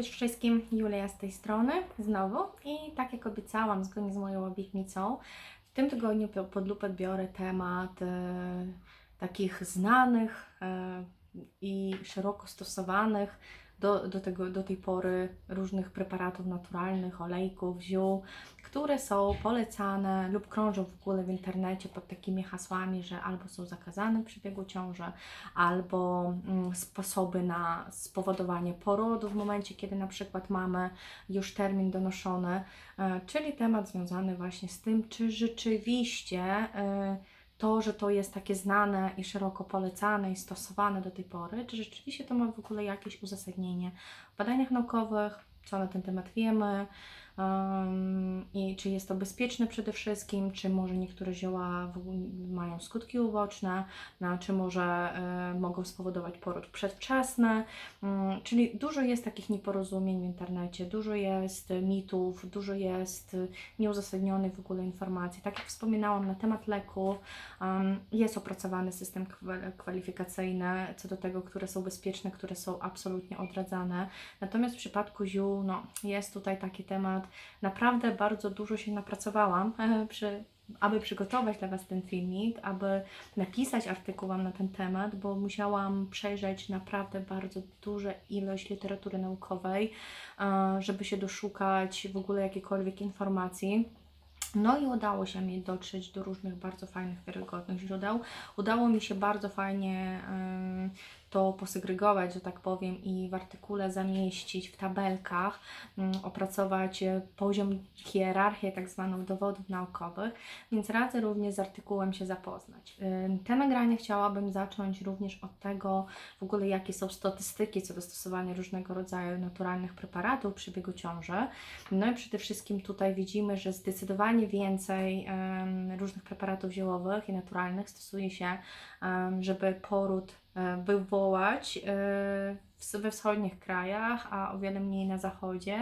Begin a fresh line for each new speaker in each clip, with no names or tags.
cześć wszystkim, Julia z tej strony znowu. I tak jak obiecałam, zgodnie z moją obietnicą, w tym tygodniu po- pod lupę biorę temat e, takich znanych e, i szeroko stosowanych do, do, tego, do tej pory różnych preparatów naturalnych, olejków, ziół, które są polecane lub krążą w ogóle w internecie pod takimi hasłami, że albo są zakazane w przebiegu ciąży, albo mm, sposoby na spowodowanie porodu w momencie, kiedy na przykład mamy już termin donoszony, e, czyli temat związany właśnie z tym, czy rzeczywiście e, to, że to jest takie znane i szeroko polecane i stosowane do tej pory, czy rzeczywiście to ma w ogóle jakieś uzasadnienie w badaniach naukowych, co na ten temat wiemy, i czy jest to bezpieczne przede wszystkim, czy może niektóre zioła mają skutki uboczne, no, czy może e, mogą spowodować poród przedwczesny, Mm, Czyli dużo jest takich nieporozumień w internecie, dużo jest mitów, dużo jest nieuzasadnionych w ogóle informacji. Tak jak wspominałam na temat leków, um, jest opracowany system kwa- kwalifikacyjny co do tego, które są bezpieczne, które są absolutnie odradzane. Natomiast w przypadku ziół, no, jest tutaj taki temat, naprawdę bardzo dużo się napracowałam e, przy aby przygotować dla Was ten filmik, aby napisać artykuł Wam na ten temat, bo musiałam przejrzeć naprawdę bardzo dużą ilość literatury naukowej, e, żeby się doszukać w ogóle jakiejkolwiek informacji. No i udało się mi dotrzeć do różnych bardzo fajnych, wiarygodnych źródeł. Udało mi się bardzo fajnie to posegregować, że tak powiem, i w artykule zamieścić w tabelkach, mm, opracować e, poziom hierarchię tak zwaną dowodów naukowych, więc radzę również z artykułem się zapoznać. Ym, Te nagrania chciałabym zacząć również od tego, w ogóle jakie są statystyki co do stosowania różnego rodzaju naturalnych preparatów w przebiegu ciąży. No i przede wszystkim tutaj widzimy, że zdecydowanie więcej różnych preparatów ziołowych i naturalnych stosuje się, żeby poród e, wywołać e, we wschodnich krajach, a o wiele mniej na zachodzie.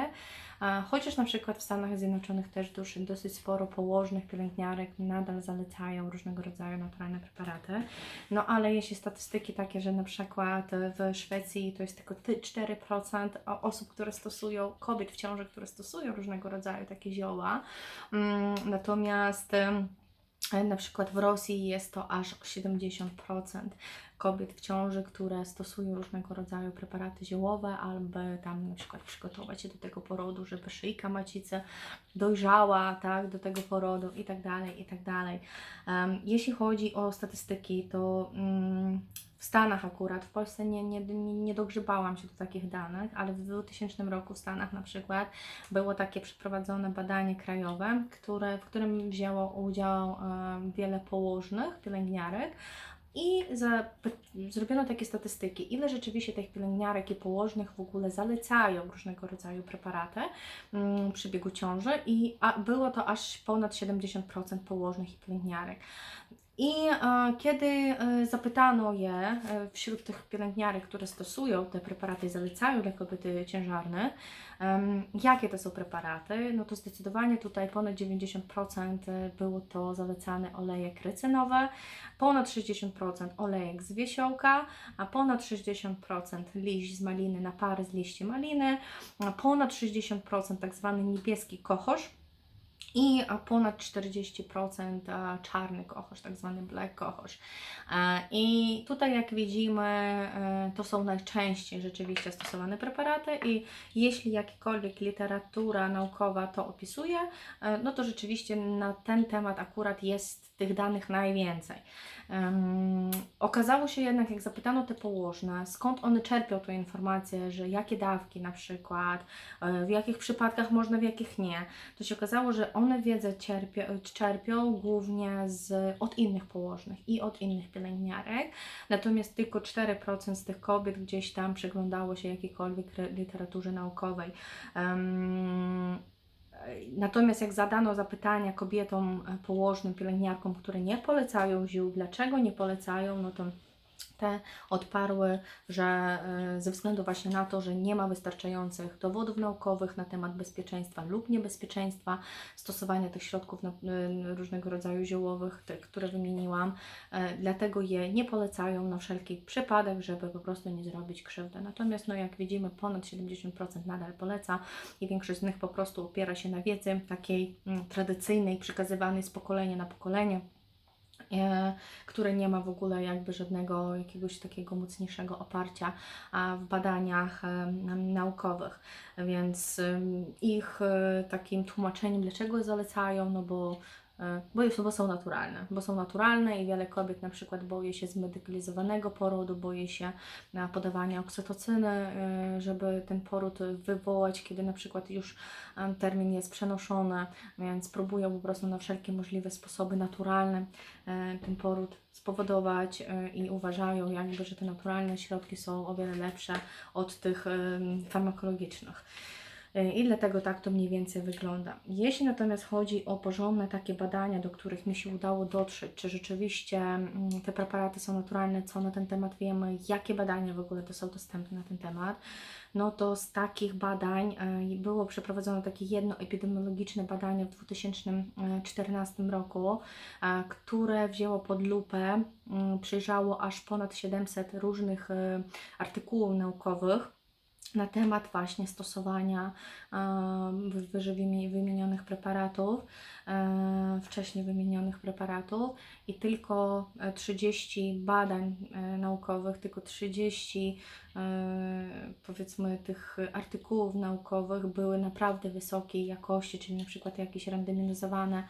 E, Chociaż na przykład w Stanach Zjednoczonych też dosyć, dosyć sporo położnych pielęgniarek nadal zalecają różnego rodzaju naturalne preparaty. No ale jeśli statystyki takie, że na przykład w Szwecji to jest tylko ty- 4% o- osób, które stosują, kobiet w ciąży, które stosują różnego rodzaju takie zioła. Mm, Natomiast na przykład w Rosji jest to aż 70% kobiet w ciąży, które stosują różnego rodzaju preparaty ziołowe, aby tam na przykład przygotować się do tego porodu, żeby szyjka macicy dojrzała tak, do tego porodu i tak dalej, i tak dalej. Em, Jeśli chodzi o statystyki, to mm, w Stanach akurat, w Polsce nie, nie, nie, dogrzebałam się do takich danych, ale w 2000 roku w Stanach na przykład było takie przeprowadzone badanie krajowe, które, w którym wzięło udział em, wiele położnych, pielęgniarek, i za, zrobiono takie statystyki, ile rzeczywiście tych pielęgniarek i położnych w ogóle zalecają różnego rodzaju preparaty mm, przy biegu ciąży i a było to aż ponad 70% położnych i pielęgniarek. I e, kiedy e, zapytano je e, wśród tych pielęgniarek, które stosują te preparaty i zalecają dla kobiety ciężarne, jakie to są preparaty, no to zdecydowanie tutaj ponad 90% było to zalecane olejek rycynowy, ponad 60% olejek z wiesiołka, a ponad 60% liść z maliny na pary z liści maliny, ponad 60% tak zwany niebieski kochosz i ponad 40% a, czarny kochosz, tak zwany black kochosz. E, I tutaj jak widzimy, e, to są najczęściej rzeczywiście stosowane preparaty i jeśli jakakolwiek literatura naukowa to opisuje, e, no to rzeczywiście na ten temat akurat jest tych danych najwięcej. Em, okazało się jednak, jak zapytano te położne, skąd one czerpią tę informację, że jakie dawki na przykład, e, w jakich przypadkach można, w jakich nie, to się okazało, że one wiedzę czerpio, czerpią głównie z, od innych położnych i od innych pielęgniarek, natomiast tylko 4% z tych kobiet gdzieś tam przyglądało się jakiejkolwiek literaturze naukowej. Em, Natomiast jak zadano zapytania kobietom e, położnym, pielęgniarkom, które nie polecają ziół, dlaczego nie polecają, no to te odparły, że e, ze względu właśnie na to, że nie ma wystarczających dowodów naukowych na temat bezpieczeństwa lub niebezpieczeństwa stosowania tych środków e, różnego rodzaju ziołowych, te, które wymieniłam, e, dlatego je nie polecają na wszelki przypadek, żeby po prostu nie zrobić krzywdy. Natomiast, no jak widzimy, ponad 70% nadal poleca i większość z nich po prostu opiera się na wiedzy takiej mm, tradycyjnej, przekazywanej z pokolenia na pokolenie które nie ma w ogóle jakby żadnego jakiegoś takiego mocniejszego oparcia w badaniach em, naukowych. Więc ich e, takim tłumaczeniem, dlaczego zalecają, no bo e, bo, jest, bo są naturalne, bo są naturalne i wiele kobiet na przykład boi się zmedykalizowanego porodu, boi się e, podawania oksytocyny, e, żeby ten poród wywołać, kiedy na przykład już termin jest przenoszony, więc próbują po prostu na wszelkie możliwe sposoby naturalne e, ten poród spowodować e, i uważają jakby, że te naturalne środki są o wiele lepsze od tych farmakologicznych. E, I dlatego tak to mniej więcej wygląda. Jeśli natomiast chodzi o porządne takie badania, do których mi się udało dotrzeć, czy rzeczywiście mm, te preparaty są naturalne, co na ten temat wiemy, jakie badania w ogóle to są dostępne na ten temat, no to z takich badań e, było przeprowadzone takie jedno epidemiologiczne badanie w 2014 roku, e, które wzięło pod lupę, mm, przyjrzało aż ponad 700 różnych artykułów naukowych na temat właśnie stosowania wyżej wymi- wymienionych preparatów, e, wcześniej wymienionych preparatów i tylko e, 30 badań e, naukowych, tylko 30 e, powiedzmy tych artykułów naukowych były naprawdę wysokiej jakości, czyli na przykład jakieś randomizowane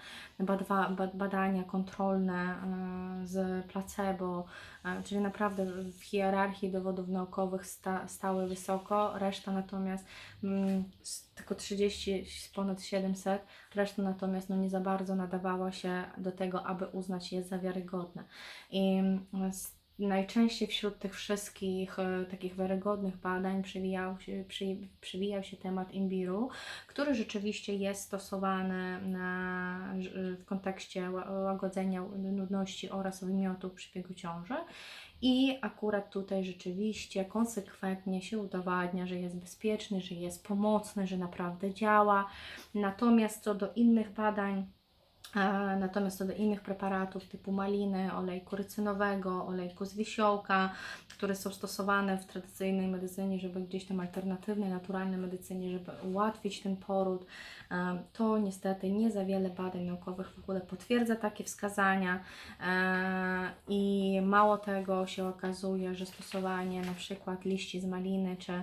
badania kontrolne e, z placebo, e, czyli naprawdę w hierarchii dowodów naukowych sta, stały wysoko, reszta natomiast mm, tylko 30 z ponad 700, reszta natomiast no, nie za bardzo nadawała się do tego, aby uznać je za wiarygodne. I mm, z- najczęściej wśród tych wszystkich e, takich wiarygodnych badań przewijał się, przy, przewijał się temat imbiru, który rzeczywiście jest stosowany na, w kontekście ła- łagodzenia nudności oraz wymiotu przy biegu ciąży. I akurat tutaj rzeczywiście konsekwentnie się udowadnia, że jest bezpieczny, że jest pomocny, że naprawdę działa. Natomiast co do innych badań, E, Natomiast co do innych preparatów typu maliny, olejku rycynowego, olejku z wisiołka, które są stosowane w tradycyjnej medycynie, żeby gdzieś tam alternatywnej, naturalnej medycynie, żeby ułatwić ten poród, e, to niestety nie za wiele badań naukowych w ogóle potwierdza takie wskazania. E, i mało tego się okazuje, że stosowanie na przykład liści z maliny, czy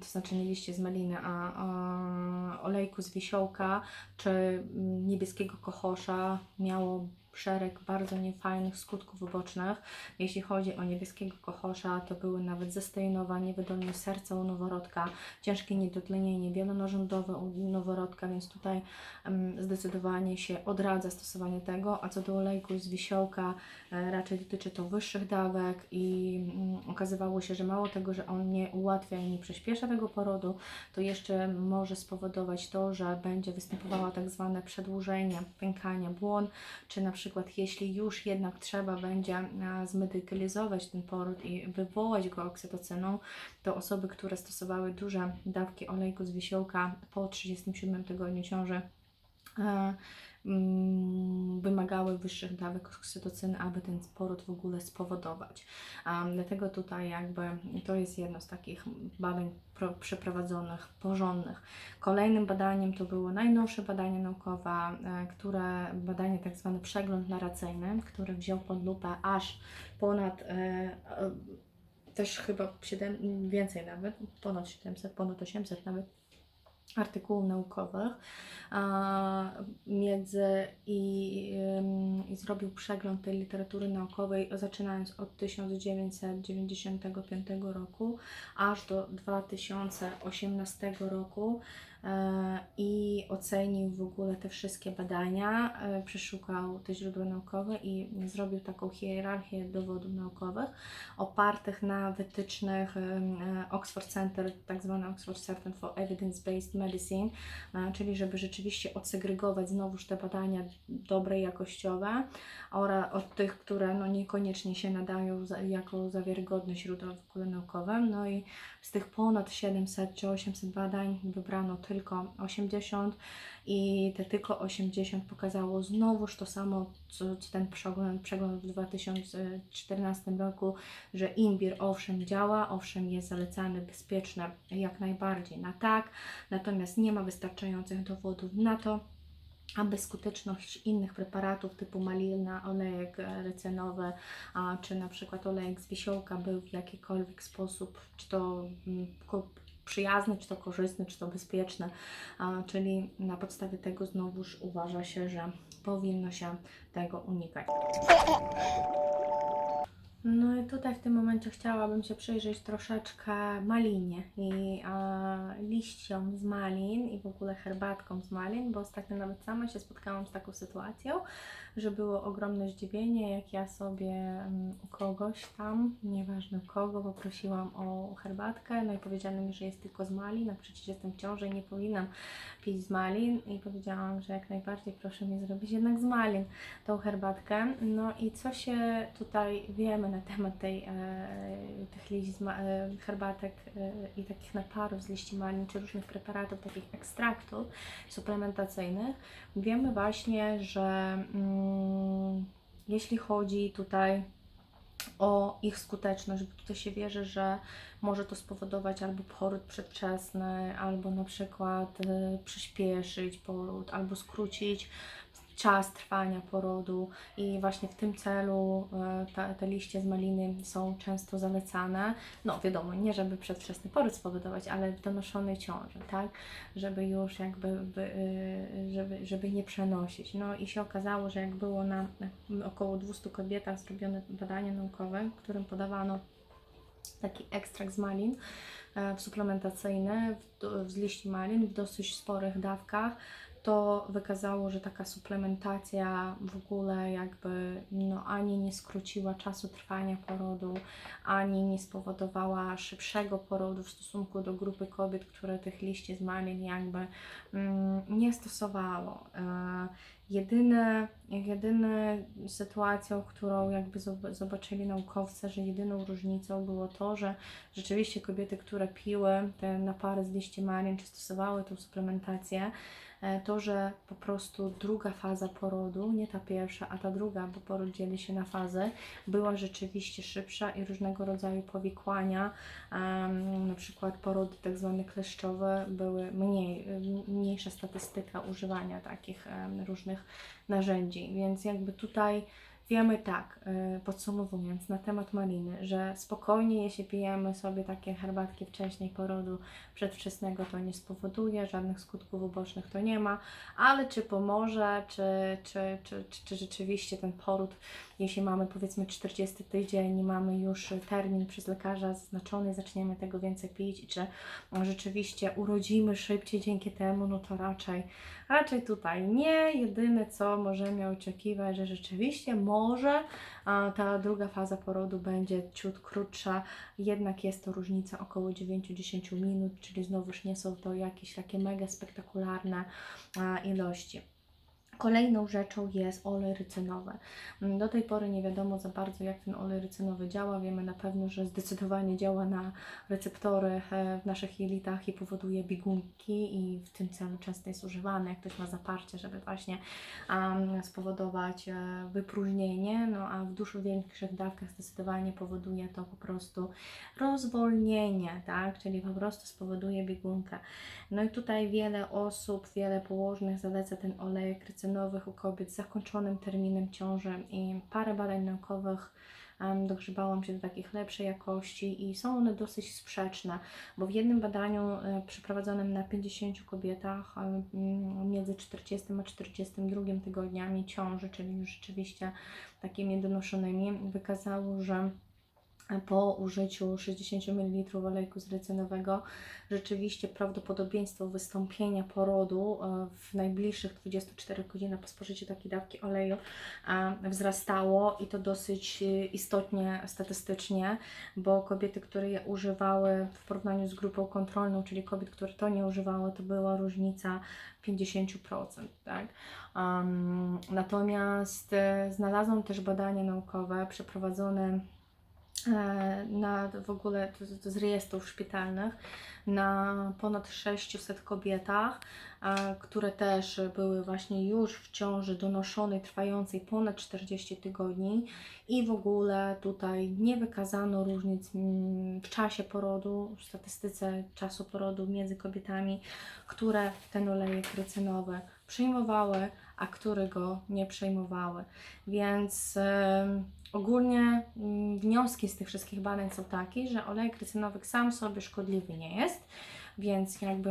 to znaczy nie liści z maliny, a, olejku z wisiołka, czy mm, niebieskiego kochosza miało szereg bardzo niefajnych skutków ubocznych. Jeśli chodzi o niebieskiego kochosza, to były nawet zestejnowa, niewydolność serca u noworodka, ciężkie niedotlenienie wielonarządowe u noworodka, więc tutaj em, zdecydowanie się odradza stosowanie tego, a co do olejku z wisiołka, e, raczej dotyczy to wyższych dawek i mm, okazywało się, że mało tego, że on nie ułatwia i nie przyspiesza tego porodu, to jeszcze może spowodować to, że będzie występowało tak zwane przedłużenie pękania błon, czy na przykład jeśli już jednak trzeba będzie e, zmedykalizować ten poród i wywołać go oksytocyną, to osoby, które stosowały duże dawki olejku z wisiołka po 37 tygodniu ciąży wymagały wyższych dawek oksytocyny, aby ten poród w ogóle spowodować. Dlatego tutaj jakby to jest jedno z takich badań pro, przeprowadzonych, porządnych. Kolejnym badaniem to było najnowsze badanie naukowe, e, które badanie tak zwany przegląd narracyjny, który wziął pod lupę aż ponad e, e, też chyba 7, więcej nawet, ponad 700, ponad 800 nawet artykułów naukowych między i, i zrobił przegląd tej literatury naukowej zaczynając od 1995 roku aż do 2018 roku i ocenił w ogóle te wszystkie badania, e, przeszukał te źródła naukowe i zrobił taką hierarchię dowodów naukowych opartych na wytycznych e, e, Oxford Center, tak zwane Oxford Center for Evidence-Based Medicine, e, czyli żeby rzeczywiście odsegregować znowuż te badania dobre, jakościowe oraz od tych, które no niekoniecznie się nadają jako za wiarygodne źródła w ogóle naukowe. No i z tych ponad 700 czy 800 badań wybrano tylko 80 i te tylko 80 pokazało znowuż to samo, co, co ten przegląd, przegląd w 2014 roku, że imbir owszem działa, owszem jest zalecany, bezpieczny jak najbardziej na tak, natomiast nie ma wystarczających dowodów na to, aby skuteczność innych preparatów typu malina, olejek e, rycenowy, a, czy na przykład olejek z wisiołka był w jakikolwiek sposób, czy to przyjazny, czy to korzystny, czy to bezpieczny, a, czyli na podstawie tego znowuż uważa się, że powinno się tego unikać. No i tutaj w tym momencie chciałabym się przyjrzeć troszeczkę malinie i e, liściom z malin i w ogóle herbatką z malin, bo ostatnio nawet sama się spotkałam z taką sytuacją, że było ogromne zdziwienie, jak ja sobie mm, u kogoś tam, nieważne kogo, poprosiłam o herbatkę, no i powiedziano mi, że jest tylko z malin, a przecież jestem w ciąży i nie powinnam pić z malin i powiedziałam, że jak najbardziej proszę mi zrobić jednak z malin tą herbatkę. No i co się tutaj wiemy na temat tej, e, tych liści, e, herbatek e, i takich naparów z liści malin, czy różnych preparatów, takich ekstraktów suplementacyjnych, wiemy właśnie, że mm, jeśli chodzi tutaj o ich skuteczność, bo tutaj się wierzy, że może to spowodować albo poród przedwczesny, albo na przykład przyspieszyć poród, albo skrócić czas trwania porodu i właśnie w tym celu ta, te liście z maliny są często zalecane. No wiadomo, nie żeby przedwczesny poród spowodować, ale w donoszonej ciąży, tak? Żeby już jakby, by, y, żeby, żeby nie przenosić. No i się okazało, że jak było na około 200 kobietach zrobione badanie naukowe, w którym podawano taki ekstrakt z malin e, w, do- z liści malin w dosyć sporych dawkach, to wykazało, że taka suplementacja w ogóle jakby no, ani nie skróciła czasu trwania porodu, ani nie spowodowała szybszego porodu w stosunku do grupy kobiet, które tych liści z jakby mm, nie stosowało. E, Jedyne, sytuacją, którą jakby zob- zobaczyli naukowcy, że jedyną różnicą było to, że rzeczywiście kobiety, które piły te napary z liści malin, czy stosowały tą suplementację, to, że po prostu druga faza porodu, nie ta pierwsza, a ta druga, bo poród dzieli się na fazy, była rzeczywiście szybsza i różnego rodzaju powikłania, na przykład porody tak zwane kleszczowe, były mniej, mniejsza statystyka używania takich różnych narzędzi, więc jakby tutaj wiemy tak, e, podsumowując na temat maliny, że spokojnie jeśli pijemy sobie takie herbatki wcześniej porodu przedwczesnego, to nie spowoduje, żadnych skutków ubocznych to nie ma, ale czy pomoże, czy, czy, czy, czy, czy rzeczywiście ten poród, jeśli mamy powiedzmy 40 tydzień i mamy już termin przez lekarza zaznaczony, zaczniemy tego więcej pić i czy rzeczywiście urodzimy szybciej dzięki temu, no to raczej, raczej tutaj nie. Jedyne co możemy oczekiwać, że rzeczywiście może a, ta druga faza porodu będzie ciut krótsza, jednak jest to różnica około 9-10 minut, czyli znowuż nie są to jakieś takie mega spektakularne ilości. Kolejną rzeczą jest olej rycynowy. Mm, Do tej pory nie wiadomo za bardzo, jak ten olej rycynowy działa. Wiemy na pewno, że zdecydowanie działa na receptory e, w naszych jelitach i powoduje biegunki i w tym celu często jest używany, jak ktoś ma zaparcie, żeby właśnie um, spowodować e, wypróżnienie, no a w dużo większych dawkach zdecydowanie powoduje to po prostu rozwolnienie, tak, czyli po prostu spowoduje biegunkę. No i tutaj wiele osób, wiele położnych zaleca ten olejek rycynowych u kobiet z zakończonym terminem ciąży i parę badań naukowych dogrzebałam się do takich lepszej jakości i są one dosyć sprzeczne, bo w jednym badaniu e, przeprowadzonym na 50 kobietach między 40 a 42 tygodniami ciąży, czyli już rzeczywiście takimi donoszonymi, wykazało, że po użyciu 60 ml olejku zrycynowego rzeczywiście prawdopodobieństwo wystąpienia porodu e, w najbliższych 24 godzinach po spożyciu takiej dawki oleju wzrastało i to dosyć e, istotnie statystycznie, bo kobiety, które je używały w porównaniu z grupą kontrolną, czyli kobiet, które to nie używały, to była różnica 50%. Tak? Natomiast e, znalazłam też badania naukowe przeprowadzone na w ogóle z rejestrów szpitalnych na ponad 600 kobietach, e, które też były właśnie już w ciąży donoszonej trwającej ponad 40 tygodni i w ogóle tutaj nie wykazano różnic mm, w czasie porodu, w statystyce czasu porodu między kobietami, które ten olejek rycynowy przyjmowały, a które go nie przejmowały. Więc em, ogólnie mm, wnioski z tych wszystkich badań są takie, że olejek rycynowy sam sobie szkodliwy nie jest, więc jakby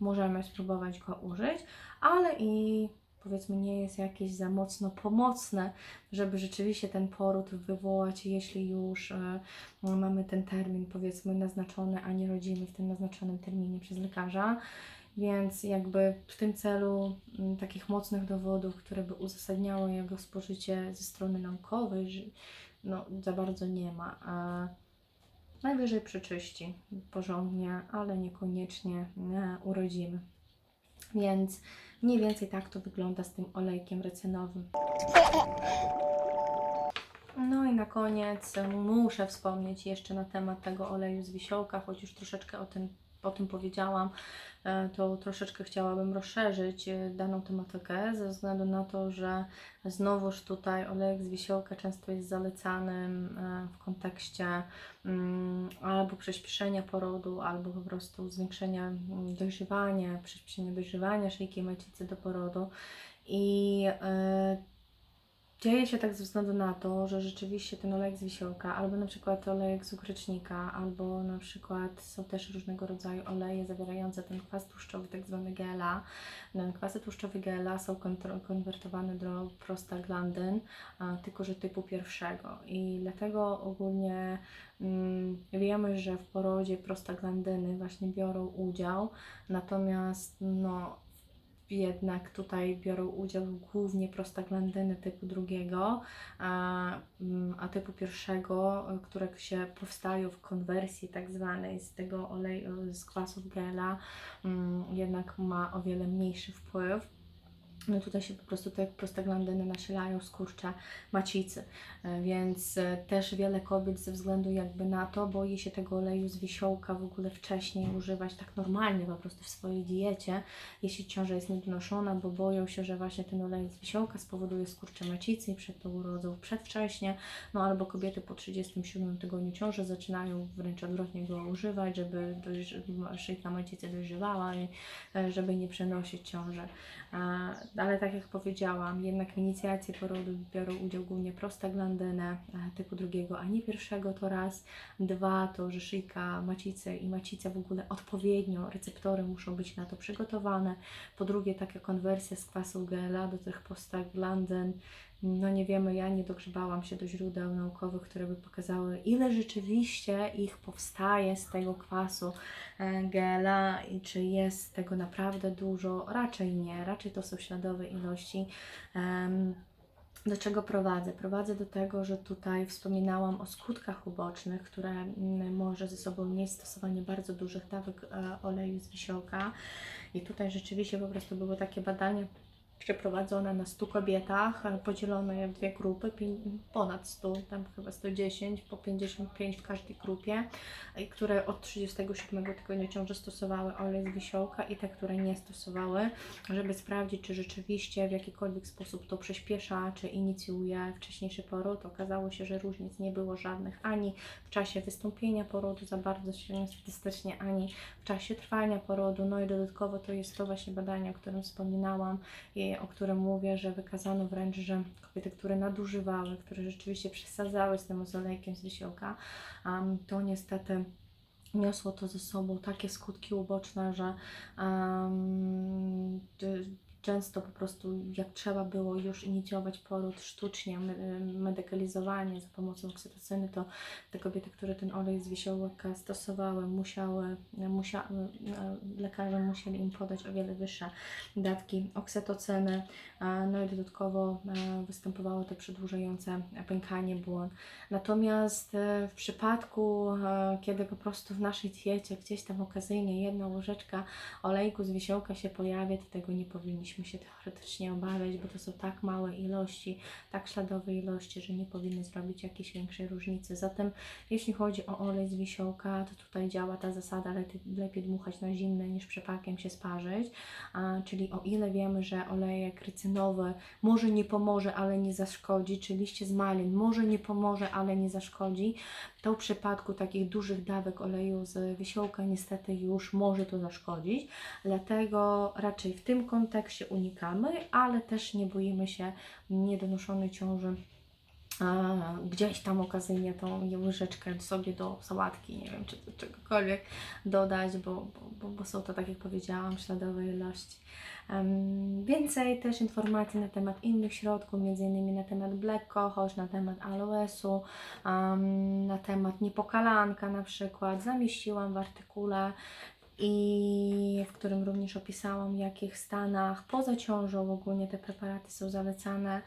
możemy spróbować go użyć, ale i powiedzmy nie jest jakieś za mocno pomocne, żeby rzeczywiście ten poród wywołać, jeśli już e, mamy ten termin powiedzmy naznaczony, a nie rodzimy w tym naznaczonym terminie przez lekarza. Więc jakby w tym celu m, takich mocnych dowodów, które by uzasadniały jego spożycie ze strony naukowej, no, za bardzo nie ma. A najwyżej przeczyści porządnie, ale niekoniecznie nie, urodzimy. Więc mniej więcej tak to wygląda z tym olejkiem recynowym. No i na koniec e, muszę wspomnieć jeszcze na temat tego oleju z wisiołka, choć już troszeczkę o tym, o tym powiedziałam, e, to troszeczkę chciałabym rozszerzyć e, daną tematykę ze względu na to, że znowuż tutaj olejek z wisiołka często jest zalecany e, w kontekście mm, albo przyspieszenia porodu, albo po prostu zwiększenia dojrzewania, przyspieszenia dojrzewania szyjki macicy do porodu. I Dzieje się tak ze względu na to, że rzeczywiście ten olejek z wisiołka, albo na przykład olejek z ukrycznika, albo na przykład są też różnego rodzaju oleje zawierające ten kwas tłuszczowy, tak zwany GLA. No, Kwasy tłuszczowe GLA są konwertowane do prostaglandyn, tylko że typu pierwszego. I dlatego ogólnie mm, wiemy, że w porodzie prostaglandyny właśnie biorą udział, natomiast no, jednak tutaj biorą udział głównie prostaglandyny typu drugiego, a, mm, a typu pierwszego, y, które się powstają w konwersji tak zwanej z tego oleju, z kwasów gela, mm, jednak ma o wiele mniejszy wpływ. No tutaj się po prostu te prostaglandyny nasilają skurcze macicy, E, więc e, też wiele kobiet ze względu jakby na to boi się tego oleju z wisiołka w ogóle wcześniej używać tak normalnie po prostu w swojej diecie, jeśli ciąża jest niedonoszona, bo boją się, że właśnie ten olej z wisiołka spowoduje skurcze macicy i przed tą urodzą przedwcześnie, no albo kobiety po 37 tygodniu ciąży zaczynają wręcz odwrotnie go używać, żeby szyjka macicy dojrzewała i e, żeby nie przenosić ciąży. Ale tak jak powiedziałam, jednak w inicjacji porodu biorą udział głównie prostaglandyny e, typu drugiego, a nie pierwszego to raz. Dwa to, że szyjka macicy i macica w ogóle odpowiednio, receptory muszą być na to przygotowane. Po drugie, taka konwersja z kwasu GLA do tych prostaglandyn. No nie wiemy, ja nie dogrzebałam się do źródeł naukowych, które by pokazały, ile rzeczywiście ich powstaje z tego kwasu e, GLA i czy jest tego naprawdę dużo. Raczej nie, raczej to są śladowe ilości. Do czego prowadzę? Prowadzę do tego, że tutaj wspominałam o skutkach ubocznych, które mm, może ze sobą nieść stosowanie bardzo dużych dawek e, oleju z wisiołka. I tutaj rzeczywiście po prostu było takie badanie przeprowadzone na 100 kobietach, podzielone w dwie grupy, ponad 100, tam chyba 110, po 55 w każdej grupie, które od 37 tygodnia ciąży stosowały olej z wisiołka i te, które nie stosowały, żeby sprawdzić, czy rzeczywiście w jakikolwiek sposób to przyspiesza, czy inicjuje wcześniejszy poród. Okazało się, że różnic nie było żadnych ani w czasie wystąpienia porodu za bardzo silnie statystycznie, ani czasie trwania porodu. No i dodatkowo to jest to właśnie badanie, o którym wspominałam i o którym mówię, że wykazano wręcz, że kobiety, które nadużywały, które rzeczywiście przesadzały z tym olejkiem z wisiołka, um, to niestety niosło to ze sobą takie skutki uboczne, że um, często po prostu jak trzeba było już inicjować poród sztucznie, me- medykalizowanie za pomocą oksytocyny, to te kobiety, które ten olej z wiesiołka stosowały, musiały, musia, e, lekarze musieli im podać o wiele wyższe dawki oksytocyny, no i dodatkowo e, występowało to przedłużające pękanie błon. Natomiast e, w przypadku, kiedy po prostu w naszej diecie gdzieś tam okazyjnie jedna łyżeczka olejku z wiesiołka się pojawia, to tego nie powinniśmy się teoretycznie obawiać, bo to są tak małe ilości, tak śladowe ilości, że nie powinny zrobić jakiejś większej różnicy. Zatem jeśli chodzi o olej z wiesiołka, to tutaj działa ta zasada lepiej dmuchać na zimne niż przepakiem się sparzyć, a, czyli o ile wiemy, że olejek rycynowy może nie pomoże, ale nie zaszkodzi, czy liście z malin może nie pomoże, ale nie zaszkodzi, to w przypadku takich dużych dawek oleju z wiesiołka niestety już może to zaszkodzić, dlatego raczej w tym kontekście unikamy, ale też nie boimy się niedonoszonej ciąży gdzieś tam okazyjnie tą łyżeczkę sobie do sałatki, nie wiem, czy do czegokolwiek dodać, bo, bo, bo, są to, tak jak powiedziałam, śladowe ilości. Em, więcej też informacji na temat innych środków, m.in. na temat Black Cohosh, na temat aloesu, em, na temat niepokalanka na przykład, zamieściłam w artykule i w którym również opisałam, w jakich stanach poza ciążą ogólnie te preparaty są zalecane.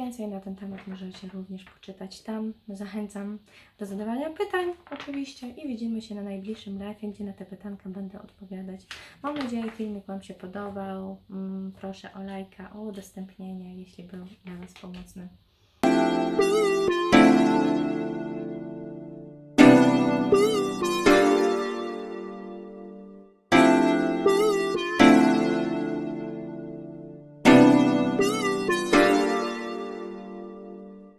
Więcej na ten temat możecie również poczytać tam. Zachęcam do zadawania pytań oczywiście i widzimy się na najbliższym live, gdzie na te pytanka będę odpowiadać. Mam nadzieję, filmik Wam się podobał. Mm, Proszę o lajka, o udostępnienie, jeśli był dla Was pomocny.